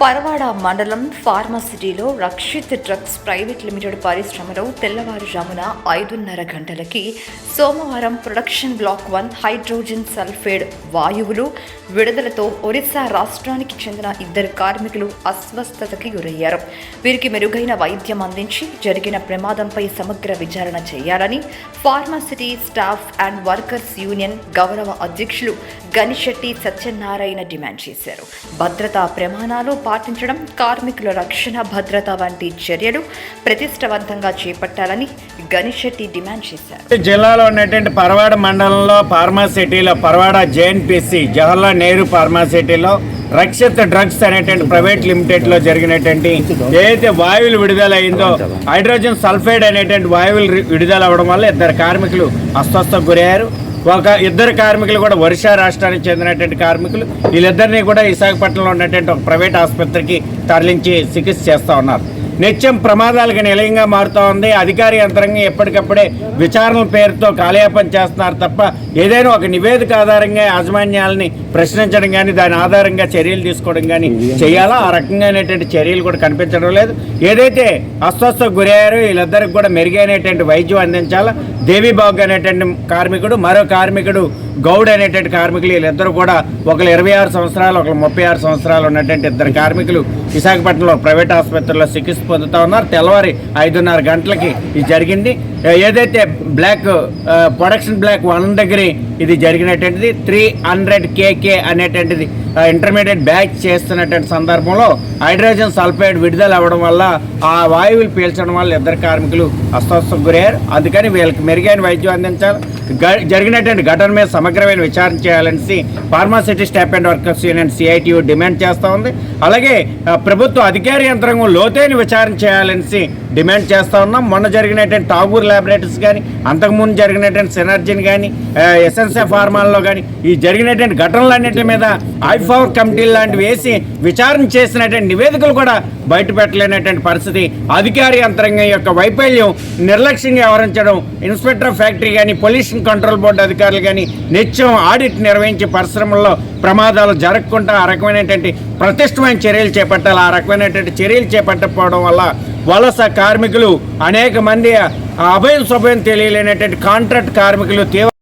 పరవాడ మండలం ఫార్మసిటీలో Rakshit drugs private limited పరిశ్రమలో తెల్లవారుజామున ఐదున్నర గంటలకి సోమవారం production block one hydrogen sulphide వాయువులు విడుదలతో ఒరిస్సా రాష్ట్రానికి చెందిన ఇద్దరు కార్మికులు అస్వస్థతకి గురయ్యారు. వీరికి మెరుగైన వైద్యం అందించి జరిగిన ప్రమాదంపై సమగ్ర విచారణ చేయాలని pharma city staff and workers union గౌరవ అధ్యక్షులు గనిశెట్టి సత్యనారాయణ డిమాండ్ చేశారు. భద్రతా ప్రమాణాలు పాటించడం కార్మికుల రక్షణ భద్రత వంటి చర్యలు ప్రతిష్టవంతంగా చేపట్టాలని గనిశెట్టి డిమాండ్ చేశారు. జిల్లాలో ఉన్నటువంటి పరవాడ మండలంలో ఫార్మాసిటీలో పరవాడ జేఎన్పిసి జవహర్లాల్ నెహ్రూ ఫార్మాసిటీలో రక్షిత్ డ్రగ్స్ అనేటువంటి ప్రైవేట్ లిమిటెడ్లో జరిగినటువంటి ఏదైతే వాయువులు విడుదల అయిందో హైడ్రోజన్ సల్ఫైడ్ అనేటువంటి వాయువులు విడుదల అవ్వడం వల్ల ఇద్దరు కార్మికులు అస్వస్థకు గురయ్యారు. ఒక ఇద్దరు కార్మికులు కూడా ఒరిస్సా రాష్ట్రానికి చెందినటువంటి కార్మికులు. వీళ్ళిద్దరినీ కూడా విశాఖపట్నంలో ఉన్నటువంటి ఒక ప్రైవేట్ ఆసుపత్రికి తరలించి చికిత్స చేస్తూ ఉన్నారు. నిత్యం ప్రమాదాలకు నిలయంగా మారుతూ ఉంది. అధికారి యంత్రంగా ఎప్పటికప్పుడే విచారణ పేరుతో కాలయాపన చేస్తున్నారు తప్ప ఏదైనా ఒక నివేదిక ఆధారంగా యాజమాన్యాలని ప్రశ్నించడం కానీ దాని ఆధారంగా చర్యలు తీసుకోవడం కానీ చేయాలా? ఆ రకంగానేటువంటి చర్యలు కూడా కనిపించడం లేదు. ఏదైతే అస్వస్థకు గురయ్యారో వీళ్ళిద్దరికి కూడా మెరుగైనటువంటి వైద్యం అందించాలా? దేవీబాబు అనేటువంటి కార్మికుడు మరో కార్మికుడు గౌడ్ అనేటువంటి కార్మికులు వీళ్ళిద్దరు కూడా ఒకరు ఇరవై ఆరు సంవత్సరాలు ఒకరు ముప్పై ఆరు సంవత్సరాలు ఉన్నటువంటి ఇద్దరు కార్మికులు విశాఖపట్నంలో ప్రైవేట్ ఆసుపత్రిలో చికిత్స పొందుతూ ఉన్నారు. తెల్లవారి ఐదున్నర గంటలకి ఇది జరిగింది. ఏదైతే బ్లాక్ ప్రొడక్షన్ బ్లాక్ వన్ దగ్గర ఇది జరిగినటువంటిది త్రీ హండ్రెడ్ కేకే అనేటువంటిది ఇంటర్మీడియట్ బ్యాచ్ చేస్తున్నటువంటి సందర్భంలో హైడ్రోజన్ సల్ఫైడ్ విడుదల అవ్వడం వల్ల ఆ వాయువులు పీల్చడం వల్ల ఇద్దరు కార్మికులు అస్వస్థకు గురయ్యారు. అందుకని వీళ్ళకి మెరుగైన వైద్యం అందించాలి జరిగినటువంటి ఘటన మీద సమగ్రమైన విచారణ చేయాలనేసి pharma city staff and workers union CITU demand చేస్తూ ఉంది. అలాగే ప్రభుత్వ అధికార యంత్రాంగం లోతైన విచారణ చేయాలనేసి డిమాండ్ చేస్తూ ఉన్నాం. మొన్న జరిగినటువంటి టాగూర్ ల్యాబొరేటరీస్ కానీ అంతకుముందు జరిగినటువంటి సినర్జిన్ కానీ ఎస్ఎన్సీ ఫార్మాల్లో కానీ ఈ జరిగినటువంటి ఘటనలన్నింటి మీద ఐఫావర్ కమిటీలు లాంటివి వేసి విచారణ చేసినటువంటి నివేదికలు కూడా బయట పెట్టలేనటువంటి పరిస్థితి. అధికార యంత్రాంగం యొక్క వైఫల్యం నిర్లక్ష్యంగా వ్యవహరించడం ఇన్స్పెక్టర్ ఫ్యాక్టరీ కానీ పొల్యూషన్ కంట్రోల్ బోర్డు అధికారులు కానీ నిత్యం ఆడిట్ నిర్వహించి పరిశ్రమల్లో ప్రమాదాలు జరగకుండా ఆ రకమైనటువంటి ప్రతిష్టమైన చర్యలు చేపట్టాలి. ఆ రకమైనటువంటి చర్యలు చేపట్టకపోవడం వల్ల వలస కార్మికులు అనేక మంది అభయం శుభయం తెలియలేనటువంటి కాంట్రాక్ట్ కార్మికులు తీవ్ర